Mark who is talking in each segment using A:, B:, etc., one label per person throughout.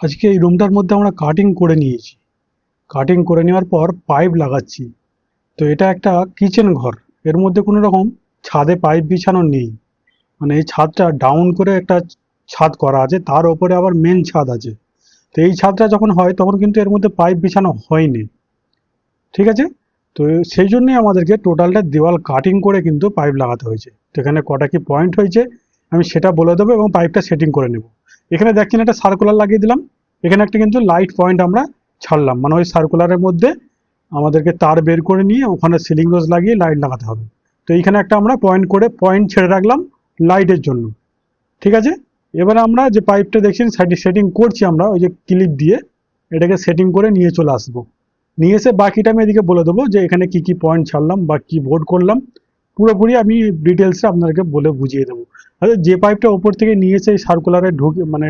A: আজকে এই রুমটার মধ্যে আমরা কাটিং করে নিয়েছি। কাটিং করে নেওয়ার পর পাইপ লাগাচ্ছি। তো এটা একটা কিচেন ঘর। এর মধ্যে কোনো রকম ছাদে পাইপ বিছানো নেই। মানে এই ছাদটা ডাউন করে একটা ছাদ করা আছে, তার ওপরে আবার মেন ছাদ আছে। তো এই ছাদটা যখন হয়, তখন কিন্তু এর মধ্যে পাইপ বিছানো হয়নি। ঠিক আছে? তো সেই জন্যই আমাদেরকে টোটালটা দেওয়াল কাটিং করে কিন্তু পাইপ লাগাতে হয়েছে। তো এখানে কটা কি পয়েন্ট হয়েছে? আমি সেটা বলে দেবো এবং পাইপটা সেটিং করে নেব। এখানে দেখছেন একটা সার্কুলার লাগিয়ে দিলাম। এখানে একটা কিন্তু লাইট পয়েন্ট আমরা ছাড়লাম। মানে ওই সার্কুলারের মধ্যে আমাদেরকে তার বের করে নিয়ে ওখানে সিলিং রোজ লাগিয়ে লাইট লাগাতে হবে। তো এইখানে একটা আমরা পয়েন্ট করে পয়েন্ট ছেড়ে রাখলাম লাইটের জন্য। ঠিক আছে? এবার আমরা যে পাইপটা দেখছেন সাইডে সেটিং করছি আমরা, ওই যে ক্লিপ দিয়ে, এটাকে সেটিং করে নিয়ে চলে আসব। নিয়ে এসে বাকিটা আমি এদিকে বলে দেবো যে এখানে কি কি পয়েন্ট ছাড়লাম বা কি বোর্ড করলাম। পুরোপুরি আমি ডিটেলসে আপনাদেরকে বলে বুঝিয়ে দেবো। আচ্ছা যে পাইপটা ওপর থেকে নিয়ে এসে সার্কুলারে ঢুকে মানে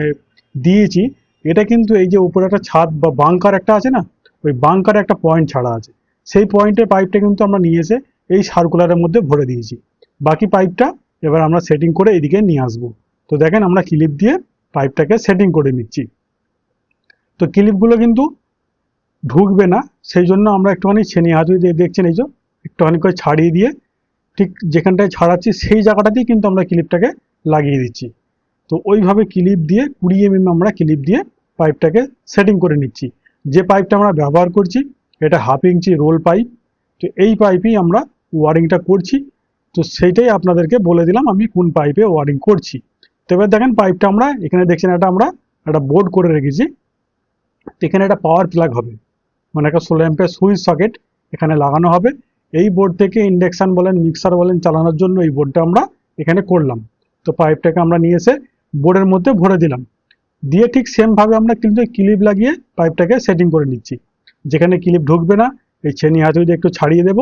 A: দিয়েছি, এটা কিন্তু এই যে উপরে একটা ছাদ বা বাংকার একটা আছে না, ওই বাংকারে একটা পয়েন্ট ছাড়া আছে। সেই পয়েন্টের পাইপটা কিন্তু আমরা নিয়ে এসে এই সার্কুলারের মধ্যে ভরে দিয়েছি। বাকি পাইপটা এবার আমরা সেটিং করে এদিকে নিয়ে আসব। তো দেখেন আমরা ক্লিপ দিয়ে পাইপটাকে সেটিং করে নিচ্ছি। তো ক্লিপগুলো কিন্তু ঢুকবে না, সেই জন্য আমরা একটুখানি ছেনি হাতুড়ি দিয়ে দেখছেন, এই যে একটুখানি করে ছাড়িয়ে দিয়ে ঠিক যেখানটায় ছাড়াচ্ছি, সেই জায়গাটাতেই কিন্তু আমরা ক্লিপটাকে লাগিয়ে দিচ্ছি। তো ওইভাবে ক্লিপ দিয়ে কুড়ি এমএম আমরা ক্লিপ দিয়ে পাইপটাকে সেটিং করে নিচ্ছি। যে পাইপটা আমরা ব্যবহার করছি, এটা হাফ ইঞ্চি রোল পাইপ তো এই পাইপেই আমরা ওয়ারিংটা করছি। তো সেইটাই আপনাদেরকে বলে দিলাম আমি কোন পাইপে ওয়ারিং করছি। তো এবার দেখেন পাইপটা আমরা, এখানে দেখছেন এটা আমরা একটা বোর্ড করে রেখেছি। এখানে একটা পাওয়ার প্লাগ হবে। মানে একটা ষোলো অ্যাম্পের সুইচ সকেট এখানে লাগানো হবে। এই বোর্ড থেকে ইন্ডাকশান বলেন মিক্সার বলেন চালানোর জন্য এই বোর্ডটা আমরা এখানে করলাম। তো পাইপটাকে আমরা নিয়ে এসে বোর্ডের মধ্যে ভরে দিলাম। দিয়ে ঠিক সেমভাবে আমরা কিন্তু ক্লিপ লাগিয়ে পাইপটাকে সেটিং করে নিচ্ছি। যেখানে ক্লিপ ঢুকবে না, এই ছেনি হাতুড়ি দিয়ে একটু ছাড়িয়ে দেব,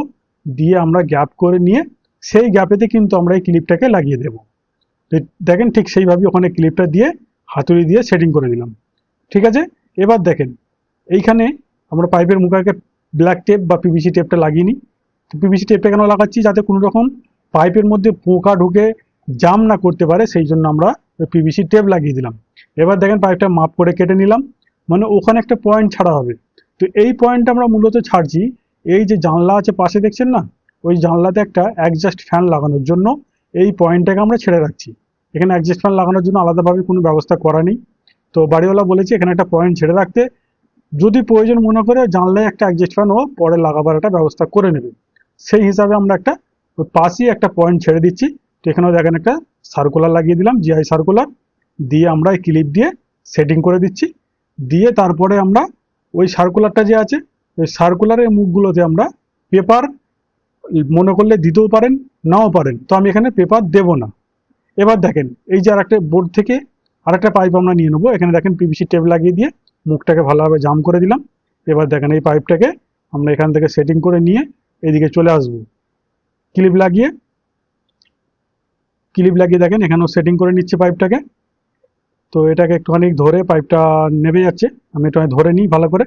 A: দিয়ে আমরা গ্যাপ করে নিয়ে সেই গ্যাপেতে কিন্তু আমরা এই ক্লিপটাকে লাগিয়ে দেব। দেখেন ঠিক সেইভাবে ওখানে ক্লিপটা দিয়ে হাতুড়ি দিয়ে সেটিং করে দিলাম। ঠিক আছে? এবার দেখেন, এইখানে আমরা পাইপের মুখাকে ব্ল্যাক টেপ বা পিভিসি টেপটা লাগিয়ে নিই। পিভিসি টেপটা কেন লাগাচ্ছি? যাতে কোনো রকম পাইপের মধ্যে পোকা ঢুকে জাম না করতে পারে, সেই জন্য আমরা পিভিসি টেপ লাগিয়ে দিলাম। এবার দেখেন পাইপটা মাপ করে কেটে নিলাম। মানে ওখানে একটা পয়েন্ট ছাড়া হবে। তো এই পয়েন্টটা আমরা মূলত ছাড়ছি এই যে জানলা আছে পাশে দেখছেন না? ওই জানলাতে একটা অ্যাডজাস্ট ফ্যান লাগানোর জন্য এই পয়েন্টটাকে আমরা ছেড়ে রাখছি। এখানে অ্যাডজাস্ট ফ্যান লাগানোর জন্য আলাদাভাবে কোনো ব্যবস্থা করা নেই। তো বাড়িওয়ালা বলেছে এখানে একটা পয়েন্ট ছেড়ে রাখতে। যদি প্রয়োজন মনে করে জানলায় একটা অ্যাডজাস্ট ফ্যান ও পরে লাগাবার একটা ব্যবস্থা করে নেবে। সেই হিসাবে আমরা একটা পাশেই একটা পয়েন্ট ছেড়ে দিচ্ছি। তো এখানেও দেখেন একটা সার্কুলার লাগিয়ে দিলাম জিআই সার্কুলার দিয়ে আমরা এই ক্লিপ দিয়ে সেটিং করে দিচ্ছি। দিয়ে তারপরে আমরা ওই সার্কুলারটা যে আছে, ওই সার্কুলারের মুখগুলোতে আমরা পেপার মনে করলে দিতেও পারেন, নাও পারেন। তো আমি এখানে পেপার দেব না। এবার দেখেন, এই যে আরেকটা বোর্ড থেকে আরেকটা পাইপ আমরা নিয়ে নেব। এখানে দেখেন পিভিসি টেপ লাগিয়ে দিয়ে মুখটাকে ভালোভাবে জাম করে দিলাম। এবার দেখেন এই পাইপটাকে আমরা এখান থেকে সেটিং করে নিয়ে এদিকে চলে আসব। ক্লিপ লাগিয়ে ক্লিপ লাগিয়ে দেখেন, এখানেও সেটিং করে নিচ্ছে পাইপটাকে তো এটাকে একটুখানি ধরে পাইপটা নেমে যাচ্ছে। আমি একটু ধরে নিই ভালো করে।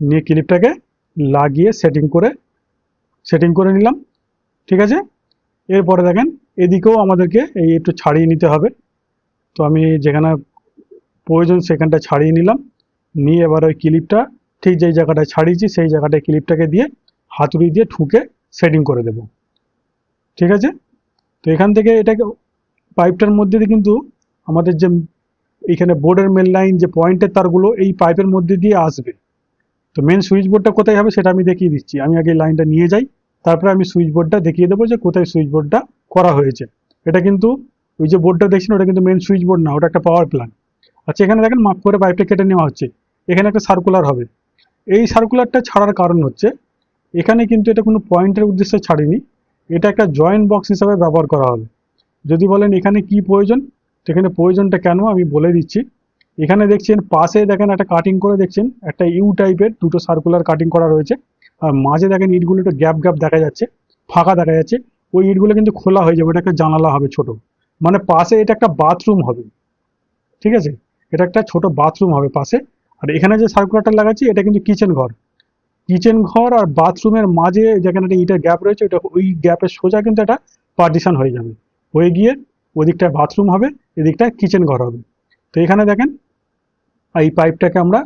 A: নিয়ে ক্লিপটাকে লাগিয়ে সেটিং করে সেটিং করে নিলাম। ঠিক আছে? এরপরে দেখেন, এদিকেও আমাদেরকে এই একটু ছাড়িয়ে নিতে হবে। তো আমি যেখানে প্রয়োজন সেখানটা ছাড়িয়ে নিলাম। নিয়ে এবার ওই ক্লিপটা ঠিক যেই জায়গাটায় ছাড়িয়েছি, সেই জায়গাটায় ক্লিপটাকে দিয়ে হাতুড়ি দিয়ে ঠুকে সেটিং করে দেব। ঠিক আছে? তো এখান থেকে এটাকে পাইপটার মধ্যে দিয়ে কিন্তু আমাদের যে এখানে বোর্ডের মেন লাইন যে পয়েন্টের তারগুলো, এই পাইপের মধ্যে দিয়ে আসবে। তো মেন সুইচ বোর্ডটা কোথায় হবে সেটা আমি দেখিয়ে দিচ্ছি। আমি আগে লাইনটা নিয়ে যাই, তারপরে আমি সুইচ বোর্ডটা দেখিয়ে দেবো যে কোথায় সুইচ বোর্ডটা করা হয়েছে। এটা কিন্তু ওই যে বোর্ডটা দেখছেন, ওটা কিন্তু মেন সুইচ বোর্ড না, ওটা একটা পাওয়ার প্ল্যান আচ্ছা এখানে দেখেন মাপ করে পাইপটা কেটে নেওয়া হচ্ছে। এখানে একটা সার্কুলার হবে। এই সার্কুলারটা ছাড়ার কারণ হচ্ছে এখানে কিন্তু এটা কোনো পয়েন্টের উদ্দেশ্যে ছাড়িনি। এটা একটা জয়েন্ট বক্স হিসাবে ব্যবহার করা হবে। যদি বলেন এখানে কি প্রয়োজন, তো এখানে প্রয়োজনটা কেন আমি বলে দিচ্ছি। এখানে দেখছেন, পাশে দেখেন একটা কাটিং করে দেখছেন, একটা ইউ টাইপের দুটো সার্কুলার কাটিং করা রয়েছে। আর মাঝে দেখেন ইটগুলো একটু গ্যাপ গ্যাপ দেখা যাচ্ছে, ফাঁকা দেখা যাচ্ছে। ওই ইটগুলো কিন্তু খোলা হয়ে যাবে এটা একটা জানালা হবে ছোট। মানে পাশে এটা একটা বাথরুম হবে। ঠিক আছে? এটা একটা ছোট বাথরুম হবে পাশে। আর এখানে যে সার্কুলারটা লাগাচ্ছি, এটা কিন্তু কিচেন ঘর। কিচেন ঘর আর বাথরুমের মাঝে যেখানে একটা ইটের গ্যাপ রয়েছে, ওটা ওই গ্যাপের সোজা কিন্তু একটা পার্টিশন হয়ে যাবে। হয়ে গিয়ে ওদিকটায় বাথরুম হবে, এদিকটায় কিচেন ঘর হবে। তো এখানে দেখেন, এই পাইপটাকে আমরা,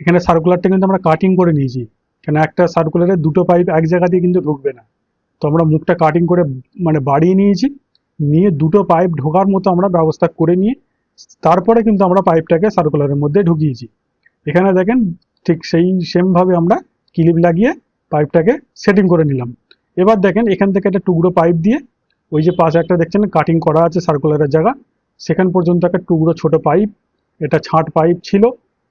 A: এখানে সার্কুলারটা কিন্তু আমরা কাটিং করে নিয়েছি। কেন একটা সার্কুলারে দুটো পাইপ এক জায়গা দিয়ে কিন্তু ঢুকবে না। তো আমরা মুখটা কাটিং করে মানে বাড়িয়ে নিয়েছি, নিয়ে দুটো পাইপ ঢোকার মতো আমরা ব্যবস্থা করে নিয়ে, তারপরে কিন্তু আমরা পাইপটাকে সার্কুলারের মধ্যে ঢুকিয়েছি। এখানে দেখেন, ঠিক সেই সেমভাবে আমরা ক্লিপ লাগিয়ে পাইপটাকে সেটিং করে নিলাম। এবার দেখেন এখান থেকে একটা টুকরো পাইপ দিয়ে ওই যে পাশে একটা দেখছেন কাটিং করা আছে সার্কুলারের জায়গা, সেখান পর্যন্ত একটা টুকরো ছোট পাইপ এটা ছাঁট পাইপ ছিল,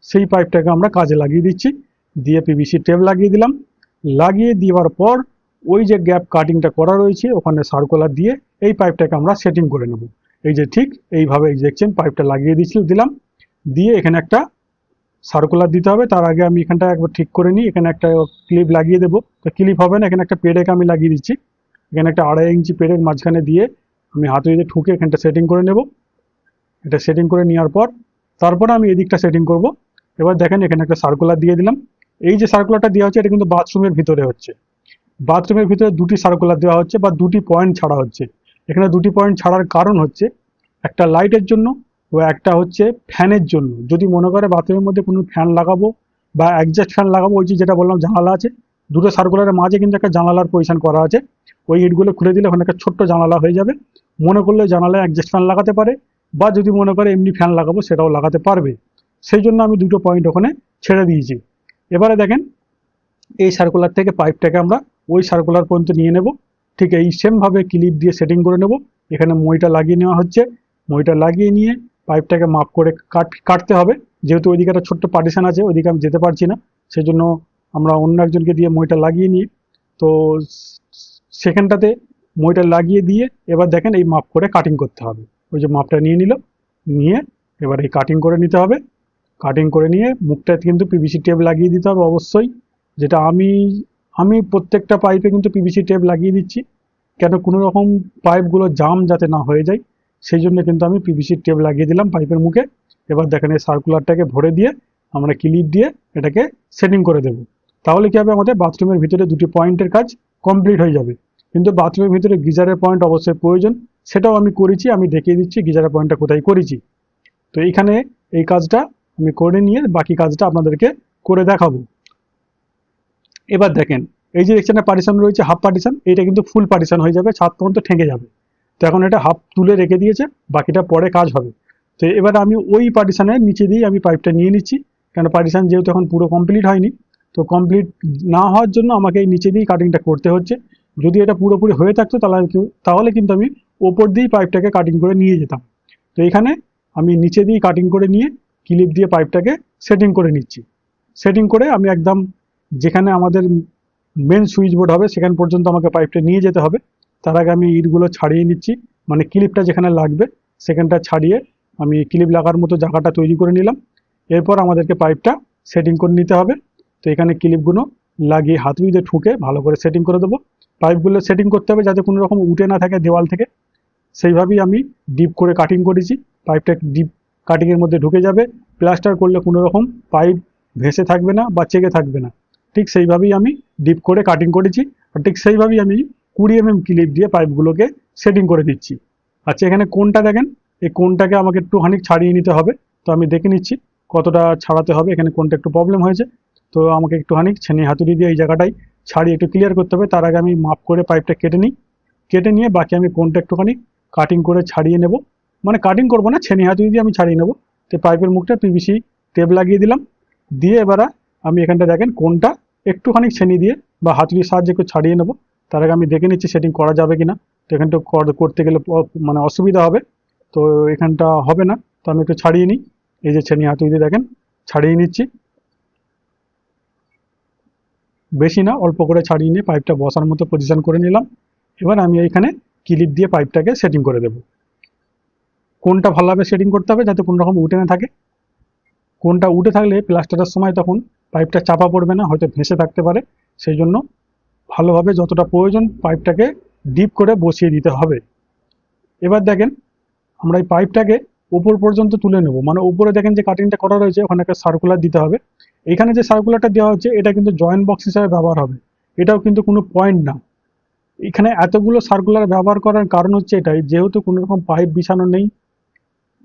A: সেই পাইপটাকে আমরা কাজে লাগিয়ে দিচ্ছি। দিয়ে পিভিসি টেপ লাগিয়ে দিলাম। লাগিয়ে দেওয়ার পর ওই যে গ্যাপ কাটিংটা করা রয়েছে, ওখানে সার্কুলার দিয়ে এই পাইপটাকে আমরা সেটিং করে নেব। এই যে ঠিক এইভাবে এই দেখছেন পাইপটা লাগিয়ে দিচ্ছিল দিলাম। দিয়ে এখানে একটা সার্কুলার দিতে হবে, তার আগে আমি এখানটা একবার ঠিক করে নিই, এখানে একটা ক্লিপ লাগিয়ে দেবো। তো ক্লিপ হবে না, এখানে একটা পেরেক আমি লাগিয়ে দিচ্ছি। এখানে একটা আড়াই ইঞ্চি পেরেক মাঝখানে দিয়ে আমি হাতে দিয়ে ঠুকে এখানটা সেটিং করে নেব। এটা সেটিং করে নেওয়ার পর, তারপরে আমি এদিকটা সেটিং করব। এবার দেখেন এখানে একটা সার্কুলার দিয়ে দিলাম। এই যে সার্কুলারটা দেওয়া হচ্ছে, এটা কিন্তু বাথরুমের ভিতরে হচ্ছে। বাথরুমের ভিতরে দুটি সার্কুলার দেওয়া হচ্ছে বা দুটি পয়েন্ট ছাড়া হচ্ছে। এখানে দুটি পয়েন্ট ছাড়ার কারণ হচ্ছে, একটা লাইটের জন্য ও একটা হচ্ছে ফ্যানের জন্য। যদি মনে করে বাথরুমের মধ্যে কোনো ফ্যান লাগাবো বা অ্যাডজাস্ট ফ্যান লাগাবো, ওই যে যেটা বললাম জানালা আছে, দুটো সার্কুলারের মাঝে কিন্তু একটা জানালার পজিশন করা আছে। ওই ইটগুলো খুলে দিলে ওখানে একটা ছোট্ট জানালা হয়ে যাবে। মনে করলে জানালায় অ্যাডজাস্ট ফ্যান লাগাতে পারে বা যদি মনে করে এমনি ফ্যান লাগাবো, সেটাও লাগাতে পারবে। সেই জন্য আমি দুটো পয়েন্ট ওখানে ছেড়ে দিয়েছি। এবারে দেখেন, এই সার্কুলার থেকে পাইপটাকে আমরা ওই সার্কুলার পর্যন্ত নিয়ে নেব। ঠিক এই সেমভাবে ক্লিপ দিয়ে সেটিং করে নেব। এখানে মইটা লাগিয়ে নেওয়া হচ্ছে। মইটা লাগিয়ে নিয়ে পাইপটাকে মাপ করে কাট, কাটতে হবে। যেহেতু ওইদিকে একটা ছোট্ট পার্টিশান আছে, ওইদিকে আমি যেতে পারছি না। সেই জন্য আমরা অন্য একজনকে দিয়ে মইটা লাগিয়ে নিই। তো সেখানটাতে মইটা লাগিয়ে দিয়ে এবার দেখেন এই মাপ করে কাটিং করতে হবে। ওই যে মাপটা নিয়ে নিল, নিয়ে এবার এই কাটিং করে নিতে হবে। কাটিং করে নিয়ে মুখটা কিন্তু পিভিসি টেপ লাগিয়ে দিতে হবে অবশ্যই। যেটা আমি আমি প্রত্যেকটা পাইপে কিন্তু পিভিসি টেপ লাগিয়ে দিচ্ছি। কেন? কোনো রকম পাইপগুলো জাম যাতে না হয়ে যায়। সেই জন্য কিন্তু আমি পিভিসি টেপ লাগিয়ে দিলাম পাইপের মুখে। এবার দেখেন এই সার্কুলারটাকে ভরে দিয়ে আমরা ক্লিপ দিয়ে এটাকে সেটিং করে দেব। তাহলে কি হবে? আমাদের বাথরুমের ভিতরে দুটি পয়েন্টের কাজ কমপ্লিট হয়ে যাবে। কিন্তু বাথরুমের ভিতরে গিজারের পয়েন্ট অবশ্যই প্রয়োজন। সেটাও আমি করেছি, আমি দেখিয়ে দিচ্ছি গিজারের পয়েন্টটা কোথায় করেছি। তো এইখানে এই কাজটা আমি করে নিয়ে বাকি কাজটা আপনাদেরকে করে দেখাবো। এবার দেখেন, এই যে দেখছেন পার্টিশন রয়েছে হাফ পার্টিশন এটা কিন্তু ফুল পার্টিশন হয়ে যাবে, ছাদ পর্যন্ত ঠেকে যাবে। তো এখন এটা হাফ তুলে রেখে দিয়েছে, বাকিটা পরে কাজ হবে। তো এবার আমি ওই পার্টিশনের নিচে দিয়ে আমি পাইপটা নিয়ে নিচ্ছি কেন পার্টিশন যেহেতু এখন পুরো কমপ্লিট হয়নি, তো কমপ্লিট না হওয়ার জন্য আমাকে এই নিচে দিয়েই কাটিংটা করতে হচ্ছে। যদি এটা পুরোপুরি হয়ে থাকতো তাহলে তাহলে কিন্তু আমি ওপর দিয়েই পাইপটাকে কাটিং করে নিয়ে যেতাম। তো এখানে আমি নিচে দিয়েই কাটিং করে নিয়ে ক্লিপ দিয়ে পাইপটাকে সেটিং করে নিচ্ছি। সেটিং করে আমি একদম যেখানে আমাদের মেন সুইচ বোর্ড হবে, সেখান পর্যন্ত আমাকে পাইপটা নিয়ে যেতে হবে। তার আগে আমি ইটগুলো ছাড়িয়ে নিচ্ছি। মানে ক্লিপটা যেখানে লাগবে, সেখানটা ছাড়িয়ে আমি ক্লিপ লাগার মতো জায়গাটা তৈরি করে নিলাম। এরপর আমাদেরকে পাইপটা সেটিং করে নিতে হবে। তো এখানে ক্লিপগুলো লাগিয়ে হাতুড়ি দিয়ে ঠুকে ভালো করে সেটিং করে দেবো। পাইপগুলো সেটিং করতে হবে যাতে কোনো রকম উঠে না থাকে দেওয়াল থেকে। সেইভাবেই আমি ডিপ করে কাটিং করেছি। পাইপটা ডিপ কাটিংয়ের মধ্যে ঢুকে যাবে। প্লাস্টার করলে কোনো রকম পাইপ ভেসে থাকবে না বা চেকে থাকবে না। ঠিক সেইভাবেই আমি ডিপ করে কাটিং করেছি। আর ঠিক সেইভাবেই আমি কুড়ি এম এম ক্লিপ দিয়ে পাইপগুলোকে সেটিং করে দিচ্ছি। আচ্ছা এখানে কোনটা দেখেন? এই কোনটাকে আমাকে একটুখানি ছাড়িয়ে নিতে হবে। তো আমি দেখে নিচ্ছি কতটা ছাড়াতে হবে। এখানে কোনটা একটু প্রবলেম হয়েছে। তো আমাকে একটুখানি ছেনি হাতুড়ি দিয়ে এই জায়গাটাই ছাড়িয়ে একটু ক্লিয়ার করতে হবে। তার আগে আমি মাপ করে পাইপটা কেটে নিই। কেটে নিয়ে বাকি আমি কোনটা একটুখানি কাটিং করে ছাড়িয়ে নেব। মানে কাটিং করব না, ছেনি হাতুড়ি দিয়ে আমি ছাড়িয়ে নেব। তো পাইপের মুখটা পিভিসি টেপ লাগিয়ে দিলাম। দিয়ে এবার আমি এখানটা দেখেন কোনটা একটুখানি ছেনি দিয়ে বা হাতুড়ির সাহায্যে একটু ছাড়িয়ে নেব। তার আগে আমি দেখে নিচ্ছি সেটিং করা যাবে কিনা। তো এখানটা কর- করতে গেলে মানে অসুবিধা হবে। তো এখানটা হবে না। তো আমি একটু ছাড়িয়ে নিই। এই যে ছেনি হাতুড়ি দিয়ে দেখেন, ছাড়িয়ে নিচ্ছি। বেশি না, অল্প করে ছাড়িয়ে নিয়ে পাইপটা বসার মতো পজিশন করে নিলাম। এবার আমি এইখানে ক্লিপ দিয়ে পাইপটাকে সেটিং করে দেব। কোনটা ভালোভাবে সেটিং করতে হবে যাতে কোনো রকম উঠে না থাকে। কোনটা উঠে থাকলে প্লাস্টারের সময় তখন পাইপটা চাপা পড়বে না, হয়তো ভেসে থাকতে পারে। সেই জন্য ভালোভাবে যতটা প্রয়োজন পাইপটাকে ডিপ করে বসিয়ে দিতে হবে। এবার দেখেন, আমরা এই পাইপটাকে উপর পর্যন্ত তুলে নেব। মানে উপরে দেখেন যে কাটিংটা করা রয়েছে, ওখানে একটা সার্কুলার দিতে হবে। এখানে যে সার্কুলারটা দেওয়া হচ্ছে, এটা কিন্তু জয়েন্ট বক্স হিসাবে ব্যবহার হবে। এটাও কিন্তু কোনো পয়েন্ট না। এখানে এতগুলো সার্কুলার ব্যবহার করার কারণ হচ্ছে এটাই, যেহেতু কোনো রকম পাইপ বিছানো নেই,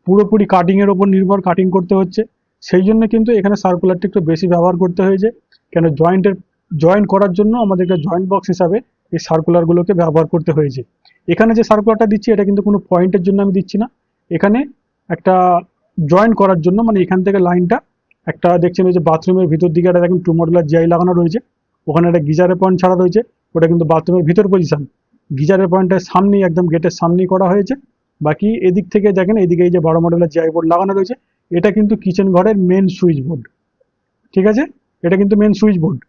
A: পুরোপুরি কাটিংয়ের ওপর নির্ভর কাটিং করতে হচ্ছে। সেই জন্য কিন্তু এখানে সার্কুলারটা একটু বেশি ব্যবহার করতে হয়েছে, কেন জয়েন্টের জয়েন করার জন্য আমাদেরকে জয়েন্ট বক্স হিসাবে এই সার্কুলারগুলোকে ব্যবহার করতে হয়েছে। এখানে যে সার্কুলারটা দিচ্ছি, এটা কিন্তু কোনো পয়েন্টের জন্য আমি দিচ্ছি না। এখানে একটা জয়েন করার জন্য মানে এখান থেকে লাইনটা একটা দেখছেন ওই যে বাথরুমের ভিতর দিকে একটা দেখেন টু মডেলার জিআই লাগানো রয়েছে। ওখানে একটা গিজারের পয়েন্ট ছাড়া রয়েছে। ওটা কিন্তু বাথরুমের ভিতর পজিশন গিজারের পয়েন্টের সামনেই একদম গেটের সামনেই করা হয়েছে। বাকি এদিক থেকে দেখেন, এদিকে এই যে বারো মডেলের জিআই বোর্ড লাগানো রয়েছে। এটা কিন্তু কিচেন ঘরের মেন সুইচ বোর্ড ঠিক আছে? এটা কিন্তু মেন সুইচ বোর্ড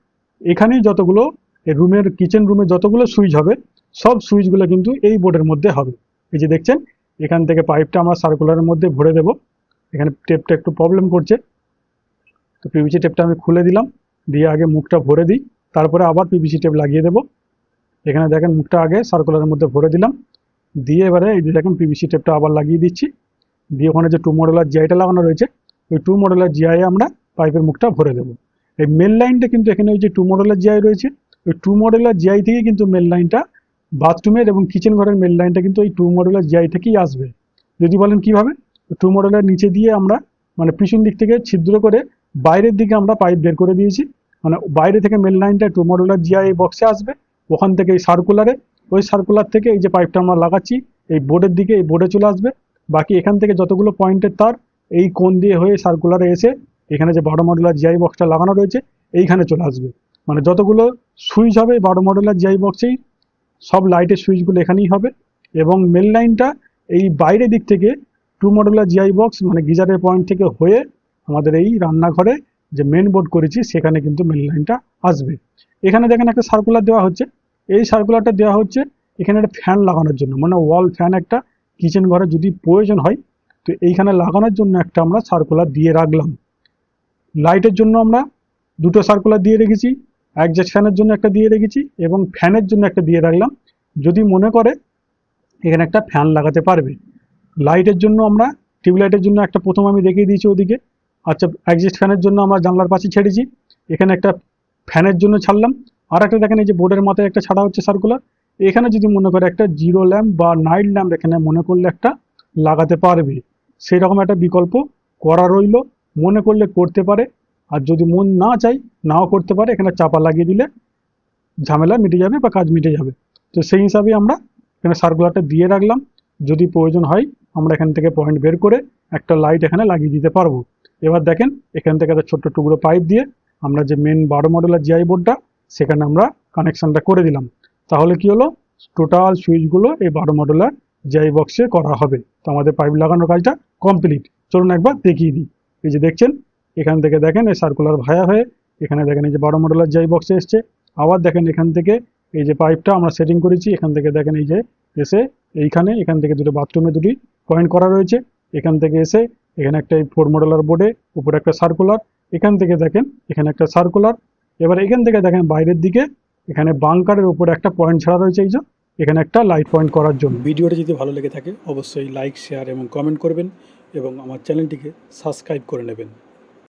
A: এখানেই যতগুলো রুমের কিচেন রুমে যতগুলো সুইচ হবে, সব সুইচগুলো কিন্তু এই বোর্ডের মধ্যে হবে। এই যে দেখছেন, এখান থেকে পাইপটা আমরা সার্কুলারের মধ্যে ভরে দেব। এখানে টেপটা একটু প্রবলেম করছে। তো পিভিসি টেপটা আমি খুলে দিলাম, দিয়ে আগে মুখটা ভরে দিই। তারপরে আবার পিভিসি টেপ লাগিয়ে দেবো। এখানে দেখেন, মুখটা আগে সার্কুলারের মধ্যে ভরে দিলাম। দিয়ে এবারে এই যে দেখেন পিভিসি টেপটা আবার লাগিয়ে দিচ্ছি। দিয়ে ওখানে যে টু মডেলার জিআইটা লাগানো রয়েছে, ওই টু মডেলার জিআই আমরা পাইপের মুখটা ভরে দেবো। এই মেল লাইনটা কিন্তু এখানে ওই যে টু মডেলার জিআই রয়েছে। ওই টু মডেলার জিআই থেকে কিন্তু মেল লাইনটা বাথরুমের এবং কিচেন ঘরের মেল লাইনটা কিন্তু ওই টু মডেলার জিআই থেকেই আসবে। যদি বলেন কীভাবে? টু মডেলের নিচে দিয়ে আমরা মানে পিছন দিক থেকে ছিদ্র করে বাইরের দিকে আমরা পাইপ বের করে দিয়েছি। মানে বাইরে থেকে মেল লাইনটা টু মডেলার জিআই বক্সে আসবে। ওখান থেকে এই সার্কুলারে ওই সার্কুলার থেকে এই যে পাইপটা আমরা লাগাচ্ছি, এই বোর্ডের দিকে এই বোর্ডে চলে আসবে। বাকি এখান থেকে যতগুলো পয়েন্টের তার, এই কোণ দিয়ে হয়ে সার্কুলারে এসে এখানে যে বারো মডেলার জিআই বক্সটা লাগানো রয়েছে, এইখানে চলে আসবে। মানে যতগুলো সুইচ হবে বারো মডেলার জিআই বক্সেই সব লাইটের সুইচগুলো এখানেই হবে এবং মেল লাইনটা এই বাইরের দিক থেকে টু মডেলার জিআই বক্স মানে গিজারের পয়েন্ট থেকে হয়ে আমাদের এই রান্নাঘরে যে মেন বোর্ড করেছি, সেখানে কিন্তু মেল লাইনটা আসবে। এখানে দেখেন একটা সার্কুলার দেওয়া হচ্ছে। এই সার্কুলারটা দেওয়া হচ্ছে এখানে একটা ফ্যান লাগানোর জন্য। মানে ওয়াল ফ্যান একটা কিচেন ঘরে যদি প্রয়োজন হয়, তো এইখানে লাগানোর জন্য একটা আমরা সার্কুলার দিয়ে রাখলাম। লাইটের জন্য আমরা দুটো সার্কুলার দিয়ে রেখেছি অ্যাডজাস্ট ফ্যানের জন্য একটা দিয়ে রেখেছি এবং ফ্যানের জন্য একটা দিয়ে রাখলাম। যদি মনে করে এখানে একটা ফ্যান লাগাতে পারবে। লাইটের জন্য আমরা টিউবলাইটের জন্য একটা প্রথম আমি দেখিয়ে দিয়েছি ওদিকে। আচ্ছা অ্যাডজাস্ট ফ্যানের জন্য আমরা জানলার পাশে ছেড়েছি। এখানে একটা ফ্যানের জন্য ছাড়লাম। আর একটা দেখেন, এই যে বোর্ডের মাথায় একটা ছাড়া হচ্ছে সার্কুলার এখানে যদি মনে করে একটা জিরো ল্যাম্প বা নাইট ল্যাম্প এখানে মনে করলে একটা লাগাতে পারবে। সেই রকম একটা বিকল্প করা রইল। মনে করলে করতে পারে, আর যদি মন না চাই নাও করতে পারে, এখানে চাপা লাগিয়ে দিলে ঝামেলা মিটে যাবে বা কাজ মিটে যাবে। তো সেই হিসাবে আমরা এখানে সার্কুলারটা দিয়ে রাখলাম। যদি প্রয়োজন হয়, আমরা এখান থেকে পয়েন্ট বের করে একটা লাইট এখানে লাগিয়ে দিতে পারব। এবার দেখেন, এখান থেকে একটা ছোট্ট টুকরো পাইপ দিয়ে আমরা যে মেন বারো মডেলের জিআই বোর্ডটা সেখানে আমরা কানেকশনটা করে দিলাম। তাহলে কি হলো? টোটাল সুইচগুলো এই বারো মডেলের জিআই বক্সে করা হবে। তো আমাদের পাইপ লাগানোর কাজটা কমপ্লিট চলুন একবার দেখিয়ে দিই। এই যে দেখছেন, এখান থেকে দেখেন এই সার্কুলার ভায়া হয়ে, এখানে দেখেন এই যে বারো মডেলের জিআই বক্সে এসছে, আবার দেখেন এখান থেকে এই যে পাইপটা আমরা সেটিং করেছি, এখান থেকে দেখেন এই যে এসে এইখানে, এখান থেকে দুটো বাথরুমে দুটি পয়েন্ট করা রয়েছে, এখান থেকে এসে এখানে একটা এই ফোর মডেলার বোর্ডে উপরে একটা সার্কুলার এখান থেকে দেখেন এখানে একটা সার্কুলার এবার এখান থেকে দেখেন বাইরের দিকে এখানে বাংকারের উপরে একটা পয়েন্ট ছাড়া রয়েছে এই যে, এখানে একটা লাইট পয়েন্ট করার জন্য। ভিডিওটা যদি ভালো লেগে থাকে, অবশ্যই লাইক শেয়ার এবং কমেন্ট করবেন। এবং আমার চ্যানেলটিকে সাবস্ক্রাইব করে নেবেন।